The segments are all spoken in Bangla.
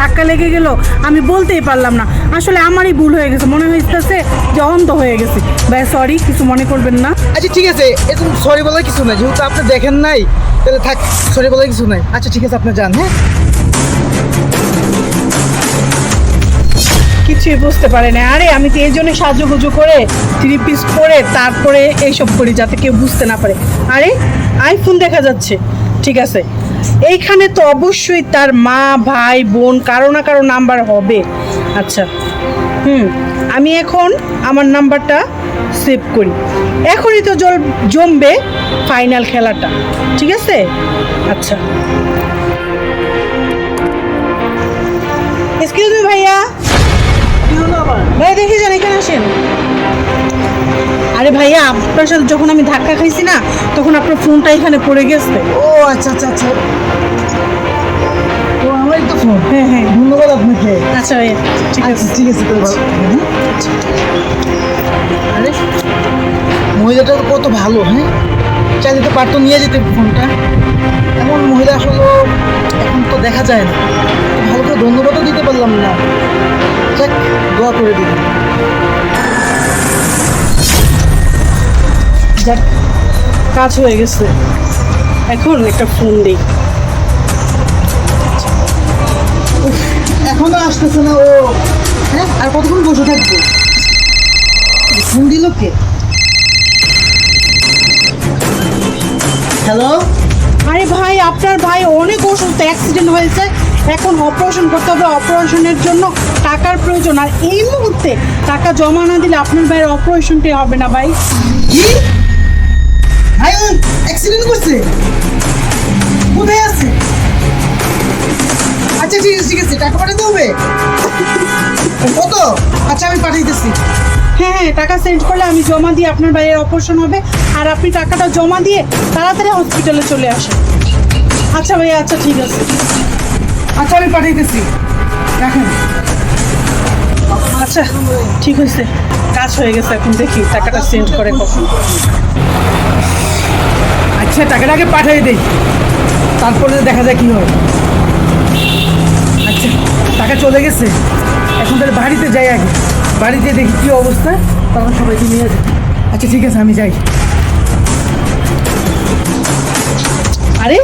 ধাক্কা লেগে গেল আমি বলতেই পারলাম না। আসলে আমারই ভুল হয়ে গেছে মনে হইতেছে যে অন্ধ হয়ে গেছে। ভাই সরি কিছু মনে করবেন না। আচ্ছা ঠিক আছে এরকম সরি বলার কিছু নাই যেহেতু আপনি দেখেন নাই তাহলে থাক সরি বলার কিছু নাই। আচ্ছা ঠিক আছে আপনি যান হ্যাঁ? কিছুই বুঝতে পারে না আরে আমি তো এই জন্য সাজুগুজু করে থ্রি পিস করে তারপরে এইসব করি যাতে কেউ বুঝতে না পারে। আরে আইফোন দেখা যাচ্ছে। ঠিক আছে এইখানে তো অবশ্যই তার মা ভাই বোন কারও না কারও নাম্বার হবে। আচ্ছা হুম আমি এখন আমার নাম্বারটা সেভ করি। এখনই তো জল জমবে ফাইনাল খেলাটা ঠিক আছে? আচ্ছা। এক্সকিউজ মি ভাইয়া। কি হলো আবার? ভাই দেখে যান এখানে আসেন। ভাইয়া আপনার সাথে যখন আমি ধাক্কা খাইছি না তখন আপনার ফোনটা এখানে পড়ে গেছে। ও আচ্ছা আচ্ছা আচ্ছা। ও আমারই তো ফোন। হ্যাঁ হ্যাঁ। ধন্যবাদ আপনাকে। আচ্ছা ভাইয়া ঠিক আছে। আচ্ছা ঠিক আছে তো? আরে মহিলাটা কত ভালো হ্যাঁ? চাইলে তো পারতো নিয়ে যেতে ফোনটা। এমন মহিলা আসলে এখন তো দেখা যায় না। ভালো করে ধন্যবাদও দিতে পারলাম না। যাক দোয়া করে দিলাম। যাক, কাজ হয়ে গেছে। এখন একটা ফোন দিই। এখনও আসতেছে না ও। হ্যাঁ আর কতক্ষণ বসে থাকব? ফোন দিল কে? হ্যালো আরে ভাই, আপনার ভাই অনেক অসুস্থ অ্যাক্সিডেন্ট হয়েছে। এখন অপারেশন করতে হবে। অপারেশনের জন্য টাকার প্রয়োজন। আর এই মুহূর্তে টাকা জমা না দিলে আপনার ভাইয়ের অপারেশনটাই হবে না ভাই। কি অ্যাক্সিডেন্ট করছে। কোথায় আছে? আচ্ছা ঠিক আছে ঠিক আছে টাকা পাঠাতে হবে। কত? আচ্ছা আমি পাঠিয়েতেছি হ্যাঁ হ্যাঁ টাকা সেন্ড করলে আমি জমা দিয়ে আপনার ভাইয়ের অপারেশন হবে। আর আপনি টাকাটা জমা দিয়ে তাড়াতাড়ি হসপিটালে চলে আসেন। আচ্ছা ভাইয়া আচ্ছা ঠিক আছে। আচ্ছা আমি পাঠিয়েতেছি রাখেন। আচ্ছা ঠিক হয়েছে কাজ হয়ে গেছে এখন দেখি টাকাটা সেন্ড করে কখন। আচ্ছা টাকাটা আগে পাঠিয়ে দেই। তারপরে দেখা যায় কি হয় আচ্ছা টাকা চলে গেছে। এখন তাহলে বাড়িতে যাই আগে। বাড়িতে দেখি কি অবস্থা। তখন সবাইকে নিয়ে যাই। আচ্ছা ঠিক আছে, আমি যাই। আরে,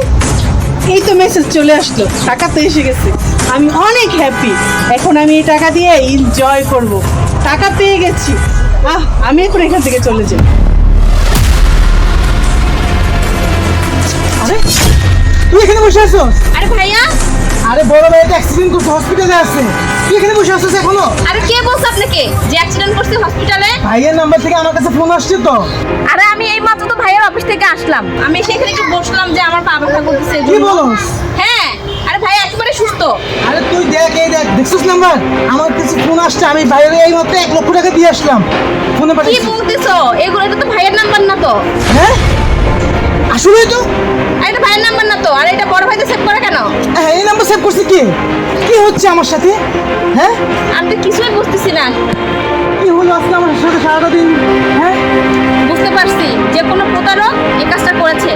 এই তো মেসেজ চলে আসলো। টাকা তো এসে গেছে। আমি অনেক হ্যাপি এখন আমি এই টাকা দিয়ে এনজয় করব। টাকা পেয়ে গেছি। আহ, আমি এখন এখান থেকে চলে যাই। তুই এখানে বসে আছো? আরে ভাইয়া। আরে বড় ভাইটা অ্যাক্সিডেন্ট করছে হসপিটালে আছে। তুই এখানে বসে আছিস এখনও? আরে কে বলছে আপনাকে? যে অ্যাক্সিডেন্ট করছে হসপিটালে ভাইয়ের নাম্বার থেকে আমার কাছে ফোন আসছে তো। আরে আমি এই মাত্র তো ভাইয়ের অফিস থেকে আসলাম। আমি সেখানে একটু বসলাম যে আমার পা ব্যথা করতেছে কি বলস? হ্যাঁ। আরে ভাই একেবারে সুস্থ। আরে তুই দেখ এই দেখ দেখছিস নাম্বার আমার কাছে ফোন আসছে আমি বাইরে এই মাত্র এক লক্ষ টাকা দিয়ে আসলাম। ফোনে কি বলতেছো? এগুলো এটা তো ভাইয়ের নাম্বার না তো। হ্যাঁ? আসলেই তো। ভাইয়ের নাম্বার না তো? আর এটা বড় ভাইতে সেভ করে কেন? হ্যাঁ এই নাম্বার সেভ করছে কি? কি হচ্ছে আমার সাথে? হ্যাঁ? আমি তো কিছুই বুঝতেছি না। কি হলো আজকে আমার সাথে সারাটা দিন? হ্যাঁ? বুঝতে পারছি। যে কোনো প্রতারক এই কাজটা করেছে।